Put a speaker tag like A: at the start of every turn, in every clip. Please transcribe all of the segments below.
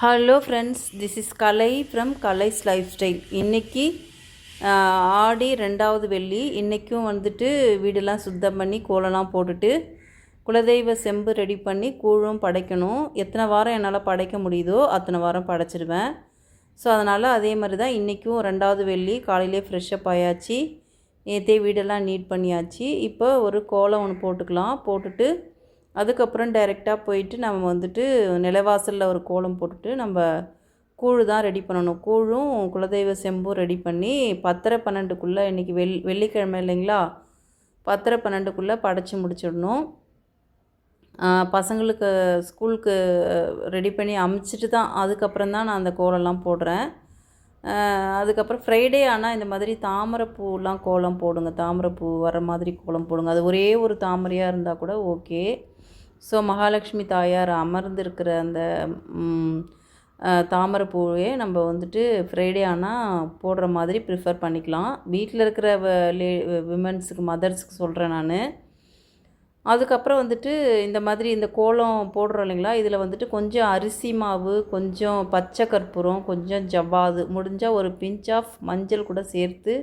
A: Hello friends this is Kalai from Kalai's life style இன்றைக்கி ஆடி ரெண்டாவது வெள்ளி. இன்றைக்கும் வந்துட்டு வீடெல்லாம் சுத்தம் பண்ணி கோலம்லாம் போட்டுட்டு குலதெய்வ செம்பு ரெடி பண்ணி கூழும் படைக்கணும். எத்தனை வாரம் என்னால் படைக்க முடியுதோ அத்தனை வாரம் படைச்சிடுவேன் ஸோ அதனால் அதே மாதிரி தான் இன்றைக்கும் ரெண்டாவது வெள்ளி. காலையிலே ஃப்ரெஷ்ஷப் ஆயாச்சு. நேற்றே வீடெல்லாம் நீட் பண்ணியாச்சு. இப்போ ஒரு கோலம் ஒன்று போட்டுக்கலாம். போட்டுட்டு அதுக்கப்புறம் டைரெக்டாக போயிட்டு நம்ம வந்துட்டு நிலவாசலில் ஒரு கோலம் போட்டுட்டு நம்ம கூழ் தான் ரெடி பண்ணணும். கூழும் குலதெய்வ செம்பும் ரெடி பண்ணி பத்தரை பன்னெண்டுக்குள்ளே இன்றைக்கி வெள் வெள்ளிக்கிழமை இல்லைங்களா? பத்தரை பன்னெண்டுக்குள்ளே படைச்சி முடிச்சிடணும். பசங்களுக்கு ஸ்கூலுக்கு ரெடி பண்ணி அமுச்சிட்டு தான் அதுக்கப்புறம் தான் நான் அந்த கோலம்லாம் போடுறேன். அதுக்கப்புறம் ஃப்ரைடே ஆனால் இந்த மாதிரி தாமரைப்பூலாம் கோலம் போடுங்க. தாமரைப்பூ வர மாதிரி கோலம் போடுங்க. அது ஒரே ஒரு தாமரையாக இருந்தால் கூட ஓகே ஸோ மகாலட்சுமி தாயார் அமர்ந்திருக்கிற அந்த தாமரை ஆஹ் தாமரைப்பூவே நம்ம வந்துட்டு ஃப்ரைடே ஆனால் போடுற மாதிரி ப்ரிஃபர் பண்ணிக்கலாம். வீட்டில் இருக்கிற லே விமன்ஸுக்கு மதர்ஸுக்கு சொல்கிறேன் நான். அதுக்கப்புறம் வந்துட்டு இந்த மாதிரி இந்த கோலம் போடுறோம் இல்லைங்களா? இதில் வந்துட்டு கொஞ்சம் அரிசி மாவு கொஞ்சம் பச்சை கற்பூரம் கொஞ்சம் ஜவ்வாது முடிஞ்சால் ஒரு பிஞ்ச் ஆஃப் மஞ்சள் கூட சேர்த்து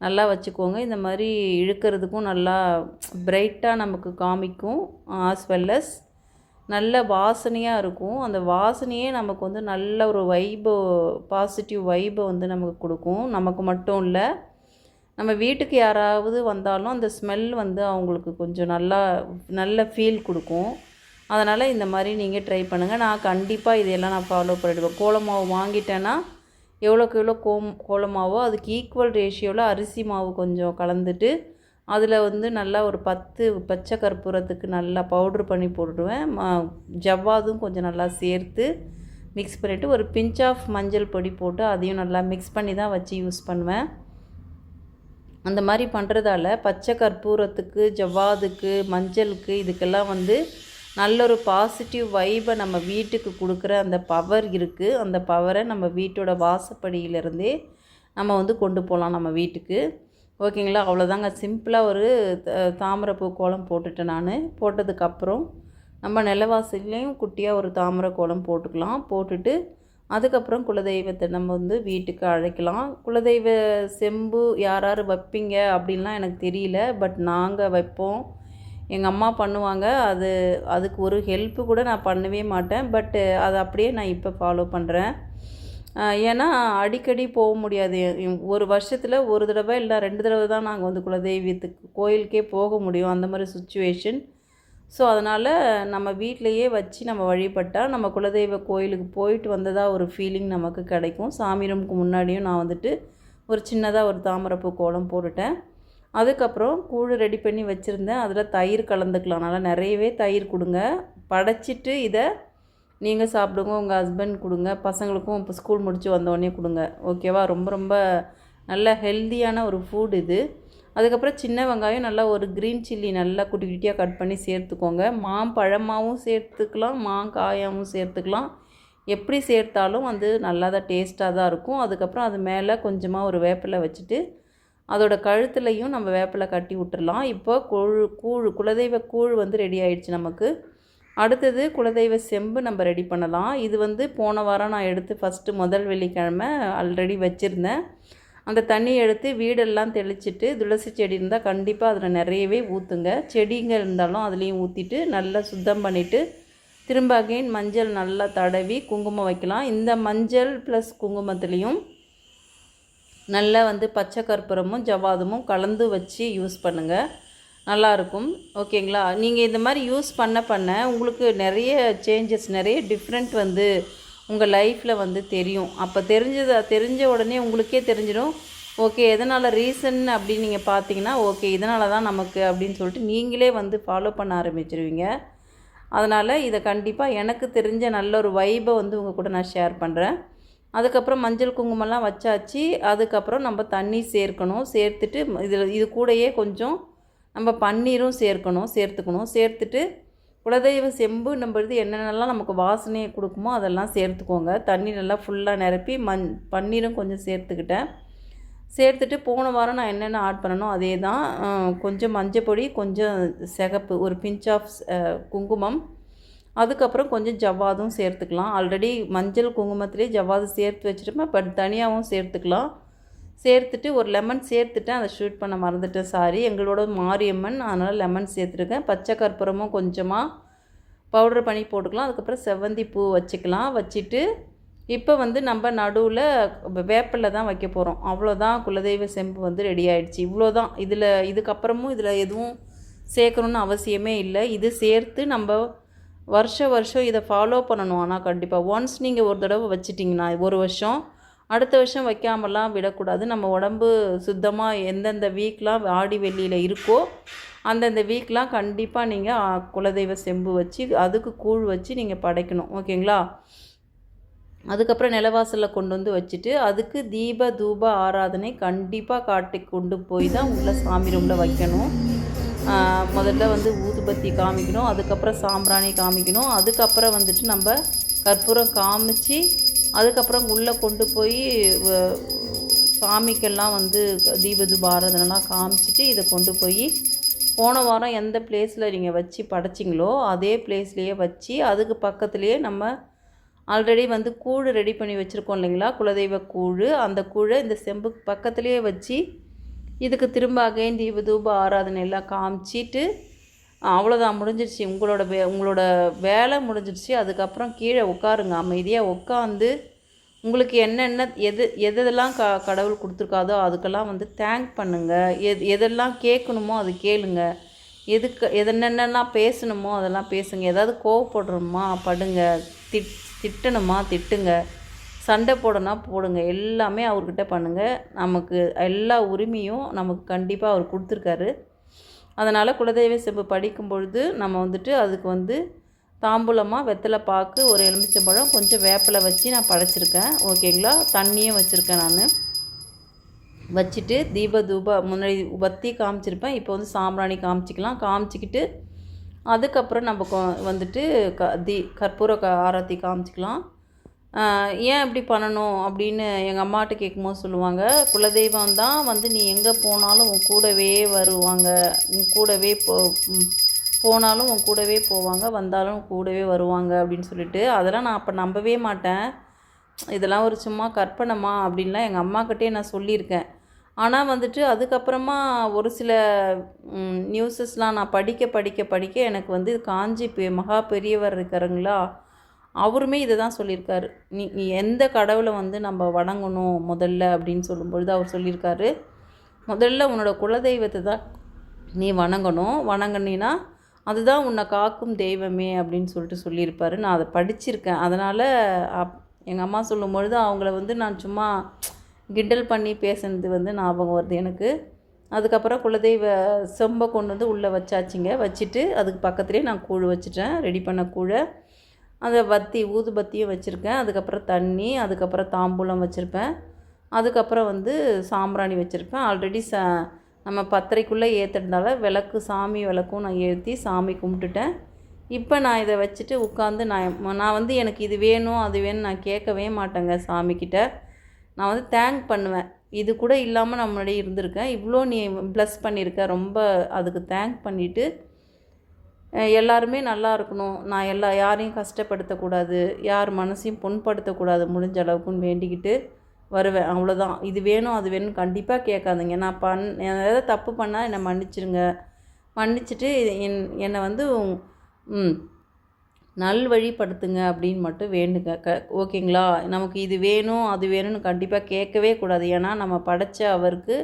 A: நல்லா வச்சுக்கோங்க. இந்த மாதிரி இழுக்கிறதுக்கும் நல்லா பிரைட்டாக நமக்கு காமிக்கும் ஆஸ் வெல் அஸ் நல்ல வாசனையாக இருக்கும். அந்த வாசனையே நமக்கு வந்து நல்ல ஒரு வைபோ பாசிட்டிவ் வைபை வந்து நமக்கு கொடுக்கும். நமக்கு மட்டும் இல்லை நம்ம வீட்டுக்கு யாராவது வந்தாலும் அந்த ஸ்மெல் வந்து அவங்களுக்கு கொஞ்சம் நல்லா நல்ல ஃபீல் கொடுக்கும். அதனால் இந்த மாதிரி நீங்கள் ட்ரை பண்ணுங்கள் நான் கண்டிப்பாக இதையெல்லாம் நான் ஃபாலோ பண்ணிடுவேன். கோலமாவு வாங்கிட்டேன்னா எவ்வளோக்கு எவ்வளோ கோம் கோலமாவோ அதுக்கு ஈக்குவல் ரேஷியோவில் அரிசி மாவு கொஞ்சம் கலந்துட்டு அதில் வந்து நல்லா ஒரு பத்து பச்சை கற்பூரத்துக்கு நல்லா பவுட்ரு பண்ணி போட்டுடுவேன். ம- ஜவ்வாதும் கொஞ்சம் நல்லா சேர்த்து மிக்ஸ் பண்ணிவிட்டு ஒரு பிஞ்ச் ஆஃப் மஞ்சள் பொடி போட்டு அதையும் நல்லா மிக்ஸ் பண்ணி தான் வச்சு யூஸ் பண்ணுவேன். அந்த மாதிரி பண்ணுறதால பச்சை கற்பூரத்துக்கு ஜவ்வாதுக்கு மஞ்சளுக்கு இதுக்கெல்லாம் வந்து நல்ல ஒரு பாசிட்டிவ் வைபை நம்ம வீட்டுக்கு கொடுக்குற அந்த பவர் இருக்குது அந்த பவரை நம்ம வீட்டோட வாசப்படியிலேருந்தே நம்ம வந்து கொண்டு போகலாம் நம்ம வீட்டுக்கு. ஓகேங்களா? அவ்வளோதாங்க சிம்பிளாக ஒரு த- தாமரைப்பூ கோலம் போட்டுட்டேன் நான். போட்டதுக்கப்புறம் நம்ம நிலவாசல்லையும் குட்டியாக ஒரு தாமரை கோலம் போட்டுக்கலாம். போட்டுட்டு அதுக்கப்புறம் குலதெய்வத்தை நம்ம வந்து வீட்டுக்கு அழைக்கலாம். குலதெய்வ செம்பு யார் யார் வைப்பீங்க அப்படின்லாம் எனக்கு தெரியல. பட் நாங்கள் வைப்போம். எங்கள் அம்மா பண்ணுவாங்க. அது அதுக்கு ஒரு ஹெல்ப்பு கூட நான் பண்ணவே மாட்டேன். பட்டு அதை அப்படியே நான் இப்போ ஃபாலோ பண்ணுறேன் ஏன்னா அடிக்கடி போக முடியாது. ஒரு வருஷத்தில் ஒரு தடவை இல்லை ரெண்டு தடவை தான் நாங்கள் வந்து குலதெய்வத்துக்கு கோயிலுக்கே போக முடியும். அந்த மாதிரி சுச்சுவேஷன் ஸோ அதனால் நம்ம வீட்டிலையே வச்சு நம்ம வழிபட்டால் நம்ம குலதெய்வ கோயிலுக்கு போயிட்டு வந்ததாக ஒரு ஃபீலிங் நமக்கு கிடைக்கும். சாமி ரூமுக்கு முன்னாடியும் நான் வந்துட்டு ஒரு சின்னதாக ஒரு தாமரைப்பூ கோலம் போட்டுட்டேன். அதுக்கப்புறம் கூழ் ரெடி பண்ணி வச்சுருந்தேன். அதில் தயிர் கலந்துக்கலாம். நல்லா நிறையவே தயிர் கொடுங்க. படைச்சிட்டு இதை நீங்கள் சாப்பிடுங்க. உங்கள் ஹஸ்பண்ட் கொடுங்க. பசங்களுக்கும் இப்போ ஸ்கூல் முடித்து வந்தோடனே கொடுங்க. ஓகேவா ரொம்ப ரொம்ப நல்ல ஹெல்தியான ஒரு ஃபுட் இது. அதுக்கப்புறம் சின்ன வெங்காயம் நல்லா ஒரு க்ரீன் சில்லி நல்லா குட்டி குட்டியாக கட் பண்ணி சேர்த்துக்கோங்க. மாம்பழமாகவும் சேர்த்துக்கலாம். மாங்காயாகவும் சேர்த்துக்கலாம். எப்படி சேர்த்தாலும் வந்து நல்லா தான் டேஸ்ட்டாக தான் இருக்கும். அதுக்கப்புறம் அது மேலே கொஞ்சமாக ஒரு வேப்பிலை வச்சுட்டு அதோட கழுத்துலையும் நம்ம வேப்பிலை கட்டி விட்டுறலாம். இப்போ கூழ் கூழ் குலதெய்வ கூழ் வந்து ரெடி ஆயிடுச்சு நமக்கு. அடுத்தது குலதெய்வ செம்பு நம்ம ரெடி பண்ணலாம். இது வந்து போன வாரம் நான் எடுத்து ஃபஸ்ட்டு முதல் வெள்ளிக்கிழமை ஆல்ரெடி வச்சுருந்தேன். அந்த தண்ணியை எடுத்து வீடெல்லாம் தெளிச்சிட்டு துளசி செடி இருந்தால் கண்டிப்பாக அதில் நிறையவே ஊற்றுங்க செடிங்க இருந்தாலும் அதுலேயும் ஊற்றிட்டு நல்லா சுத்தம் பண்ணிவிட்டு திரும்ப அகைன் மஞ்சள் நல்லா தடவி குங்குமம் வைக்கலாம். இந்த மஞ்சள் ப்ளஸ் குங்குமத்துலேயும் நல்லா வந்து பச்சை கற்பூரமும் ஜவ்வாதுமும் கலந்து வச்சு யூஸ் பண்ணுங்கள் நல்லாயிருக்கும் ஓகேங்களா? நீங்கள் இந்த மாதிரி யூஸ் பண்ண பண்ண உங்களுக்கு நிறைய சேஞ்சஸ் நிறைய டிஃப்ரெண்ட் வந்து உங்கள் லைஃப்பில் வந்து தெரியும். அப்போ தெரிஞ்சது தெரிஞ்ச உடனே உங்களுக்கே தெரிஞ்சிடும். ஓகே எதனால் ரீசன் அப்படின்னு நீங்கள் பார்த்தீங்கன்னா ஓகே இதனால தான் நமக்கு அப்படின்னு சொல்லிட்டு நீங்களே வந்து ஃபாலோ பண்ண ஆரம்பிச்சிருவீங்க. அதனால் இதை கண்டிப்பாக எனக்கு தெரிஞ்ச நல்ல ஒரு வைபை வந்து உங்கள் கூட நான் ஷேர் பண்ணுறேன் அதுக்கப்புறம் மஞ்சள் குங்குமம்லாம் வச்சாச்சு. அதுக்கப்புறம் நம்ம தண்ணி சேர்க்கணும். சேர்த்துட்டு இதில் இது கூடயே கொஞ்சம் நம்ம பன்னீரும் சேர்க்கணும் சேர்த்துக்கணும். சேர்த்துட்டு குலதெய்வ செம்பு நம்புறது என்னென்னலாம் நமக்கு வாசனையை கொடுக்குமோ அதெல்லாம் சேர்த்துக்கோங்க. தண்ணி நல்லா ஃபுல்லாக நிரப்பி மண் பன்னீரும் கொஞ்சம் சேர்த்துக்கிட்டேன். சேர்த்துட்டு போன வாரம் நான் என்னென்ன ஆட் பண்ணனோ அதே தான் கொஞ்சம் மஞ்சள் பொடி கொஞ்சம் சிகப்பு ஒரு பிஞ்ச் ஆஃப் குங்குமம். அதுக்கப்புறம் கொஞ்சம் ஜவ்வாதும் சேர்த்துக்கலாம். ஆல்ரெடி மஞ்சள் குங்குமத்திலே ஜவ்வாது சேர்த்து வச்சுருப்பேன். பட் தனியாகவும் சேர்த்துக்கலாம். சேர்த்துட்டு ஒரு லெமன் சேர்த்துட்டேன் அதை ஷூட் பண்ண மறந்துட்டேன் சாரி எங்களோட மாரியம்மன் அதனால் லெமன் சேர்த்துருக்கேன். பச்சை கற்பூரமும் கொஞ்சமாக பவுடர் பண்ணி போட்டுக்கலாம். அதுக்கப்புறம் செவ்வந்தி பூ வச்சுக்கலாம். வச்சுட்டு இப்போ வந்து நம்ம நடுவில் வேப்பில் தான் வைக்க போகிறோம் அவ்வளோதான் குலதெய்வ செம்பு வந்து ரெடி ஆகிடுச்சு இவ்வளோ தான் இதில் இதுக்கப்புறமும் இதில் எதுவும் சேர்க்கணுன்னு அவசியமே இல்லை. இது சேர்த்து நம்ம வருஷம் வருஷம் இதை ஃபாலோ பண்ணணும். ஆனால் கண்டிப்பாக ஒன்ஸ் நீங்கள் ஒரு தடவை வச்சிட்டிங்கன்னா ஒரு வருஷம் அடுத்த வருஷம் வைக்காமலாம் விடக்கூடாது. நம்ம உடம்பு சுத்தமாக எந்தெந்த வீக்லாம் ஆடி வெள்ளியில் இருக்கோ அந்தந்த வீக்லாம் கண்டிப்பாக நீங்கள் குலதெய்வ செம்பு வச்சு அதுக்கு கூழ் வச்சு நீங்கள் படைக்கணும். ஓகேங்களா? அதுக்கப்புறம் நிலவாசலில் கொண்டு வந்து வச்சுட்டு அதுக்கு தீப தூப ஆராதனை கண்டிப்பாக காட்டி கொண்டு போய் தான் உள்ள சாமி ரூமில் வைக்கணும். முதல்ல வந்து ஊதுபத்தி காமிக்கணும் அதுக்கப்புறம் சாம்பிராணி காமிக்கணும் அதுக்கப்புறம் வந்துட்டு நம்ம கற்பூரம் காமிச்சு அதுக்கப்புறம் உள்ளே கொண்டு போய் சாமிக்கெல்லாம் வந்து தீபது பாரதனெல்லாம் ஆராதனைலாம் காமிச்சிட்டு இதை கொண்டு போய் போன வாரம் எந்த பிளேஸில் நீங்கள் வச்சு படைச்சிங்களோ அதே பிளேஸ்லேயே வச்சு அதுக்கு பக்கத்துலேயே நம்ம ஆல்ரெடி வந்து கூழ் ரெடி பண்ணி வச்சுருக்கோம் இல்லைங்களா? குலதெய்வ கூழ் அந்த கூழை இந்த செம்புக்கு பக்கத்துலேயே வச்சு இதுக்கு திரும்ப அகைன் தீப தூப ஆராதனை எல்லாம் காமிச்சிட்டு அவ்வளோதான் முடிஞ்சிருச்சு. உங்களோட வே உங்களோட வேலை முடிஞ்சிருச்சு. அதுக்கப்புறம் கீழே உட்காருங்க. அமைதியாக உட்காந்து உங்களுக்கு என்னென்ன எது எதெல்லாம் க கடவுள் கொடுத்துருக்காதோ அதுக்கெல்லாம் வந்து தேங்க் பண்ணுங்கள் எது எதெல்லாம் கேட்கணுமோ அது கேளுங்க. எதுக்கு எதென்னென்னலாம் பேசணுமோ அதெல்லாம் பேசுங்க. ஏதாவது கோவப்படுறோமா படுங்க. திட் திட்டணுமா திட்டுங்க. சண்டை போடனா போடுங்க. எல்லாமே அவர்கிட்ட பண்ணுங்கள் நமக்கு எல்லா உரிமையும் நமக்கு கண்டிப்பாக அவர் கொடுத்துருக்காரு. அதனால் குலதெய்வ செம்பு படிக்கும் பொழுது நம்ம வந்துட்டு அதுக்கு வந்து தாம்பூலமாக வெத்தலை பாக்கு ஒரு எலுமிச்சம்பழம் கொஞ்சம் வேப்பிலை வச்சு நான் படைச்சிருக்கேன். ஓகேங்களா? தண்ணியும் வச்சுருக்கேன் நான். வச்சுட்டு தீப தூப முன்னாடி பத்தி காமிச்சிருப்பேன். இப்போ வந்து சாம்பிராணி காமிச்சிக்கலாம். காமிச்சிக்கிட்டு அதுக்கப்புறம் நம்ம வந்துட்டு க தி கற்பூர க ஆரத்தி காமிச்சிக்கலாம். ஏன் இப்படி பண்ணணும் அப்படின்னு எங்கள் அம்மாட்ட கேட்கும்போது சொல்லுவாங்க குலதெய்வம் தான் வந்து நீ எங்கே போனாலும் உன் கூடவே வருவாங்க உன் கூடவே போ போனாலும் உன் கூடவே போவாங்க வந்தாலும் கூடவே வருவாங்க அப்படின்னு சொல்லிட்டு. அதெல்லாம் நான் அப்போ நம்பவே மாட்டேன். இதெல்லாம் ஒரு சும்மா கற்பனைமா அப்படின்லாம் எங்கள் அம்மாக்கிட்டே நான் சொல்லியிருக்கேன். ஆனால் வந்துட்டு அதுக்கப்புறமா ஒரு சில நியூஸஸ்லாம் நான் படிக்க படிக்க படிக்க எனக்கு வந்து காஞ்சி பெ மகா பெரியவர் இருக்காருங்களா அவருமே இதை தான் சொல்லியிருக்காரு. நீ நீ எந்த கடவுளை வந்து நம்ம வணங்கணும் முதல்ல அப்படின்னு சொல்லும்பொழுது அவர் சொல்லியிருக்காரு. முதல்ல உன்னோட குலதெய்வத்தை தான் நீ வணங்கணும். வணங்கினா அதுதான் உன்னை காக்கும் தெய்வமே அப்படின்னு சொல்லிட்டு சொல்லியிருப்பாரு. நான் அதை படிச்சிருக்கேன். அதனால் அப் எங்கள் அம்மா சொல்லும்பொழுது அவங்கள வந்து நான் சும்மா கிண்டல் பண்ணி பேசுனது வந்து ஞாபகம் வருது எனக்கு. அதுக்கப்புறம் குலதெய்வ செம்பை கொண்டு வந்து உள்ளே வச்சாச்சிங்க. வச்சுட்டு அதுக்கு பக்கத்துலேயே நான் கூழ் வச்சுட்டேன். ரெடி பண்ண கூழை. அந்த பத்தி ஊதுபத்தியும் வச்சுருக்கேன். அதுக்கப்புறம் தண்ணி அதுக்கப்புறம் தாம்பூலம் வச்சுருப்பேன். அதுக்கப்புறம் வந்து சாம்பிராணி வச்சுருப்பேன். ஆல்ரெடி ச நம்ம பத்திரைக்குள்ளே ஏற்றுறதுனால விளக்கு சாமி விளக்கும் நான் ஏற்றி சாமி கும்பிட்டுட்டேன். இப்போ நான் இதை வச்சுட்டு உட்காந்து நான் நான் வந்து எனக்கு இது வேணும் அது வேணும் நான் கேட்கவே மாட்டேங்க சாமிக்கிட்ட. நான் வந்து தேங்க் பண்ணுவேன். இது கூட இல்லாமல் நான் முன்னாடி இருந்திருக்கேன். இவ்வளோ நீ ப்ளஸ் பண்ணியிருக்க. ரொம்ப அதுக்கு தேங்க் பண்ணிவிட்டு எல்லாருமே நல்லா இருக்கணும். நான் எல்லா யாரையும் கஷ்டப்படுத்தக்கூடாது யார் மனசையும் புண்படுத்தக்கூடாது முடிஞ்ச அளவுக்குன்னு வேண்டிக்கிட்டு வருவேன். அவ்வளோதான் இது வேணும் அது வேணும் கண்டிப்பாக கேட்காதுங்க. நான் பண் ஏதாவது தப்பு பண்ணால் என்னை மன்னிச்சிருங்க. மன்னிச்சுட்டு என் என்னை வந்து நல் நல்வழிப்படுத்துங்க அப்படின்னு மட்டும் வேண்டுங்க. க ஓகேங்களா? நமக்கு இது வேணும் அது வேணும்னு கண்டிப்பாக கேட்கவே கூடாது. ஏன்னா நம்ம படைச்ச அவருக்கு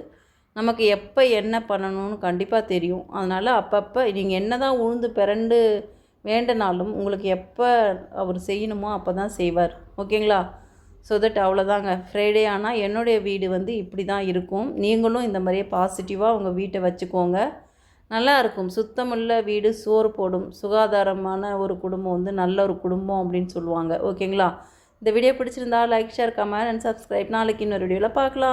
A: நமக்கு எப்போ என்ன பண்ணணும்னு கண்டிப்பாக தெரியும். அதனால் அப்பப்போ நீங்கள் என்ன தான் உழுந்து பிறண்டு வேண்டனாலும் உங்களுக்கு எப்போ அவர் செய்யணுமோ அப்போ தான் செய்வார். ஓகேங்களா? ஸோ தட் அவ்வளோதாங்க ஃப்ரைடே ஆனால் என்னுடைய வீடு வந்து இப்படி தான் இருக்கும். நீங்களும் இந்த மாதிரியே பாசிட்டிவாக உங்கள் வீட்டை வச்சுக்கோங்க. நல்லா இருக்கும். சுத்தமுள்ள வீடு சோறு போடும். சுகாதாரமான ஒரு குடும்பம் வந்து நல்ல ஒரு குடும்பம் அப்படின்னு சொல்லுவாங்க. ஓகேங்களா? இந்த வீடியோ பிடிச்சிருந்தா like share comment and subscribe நாளைக்கு இன்னொரு வீடியோவில் பார்க்கலாம்.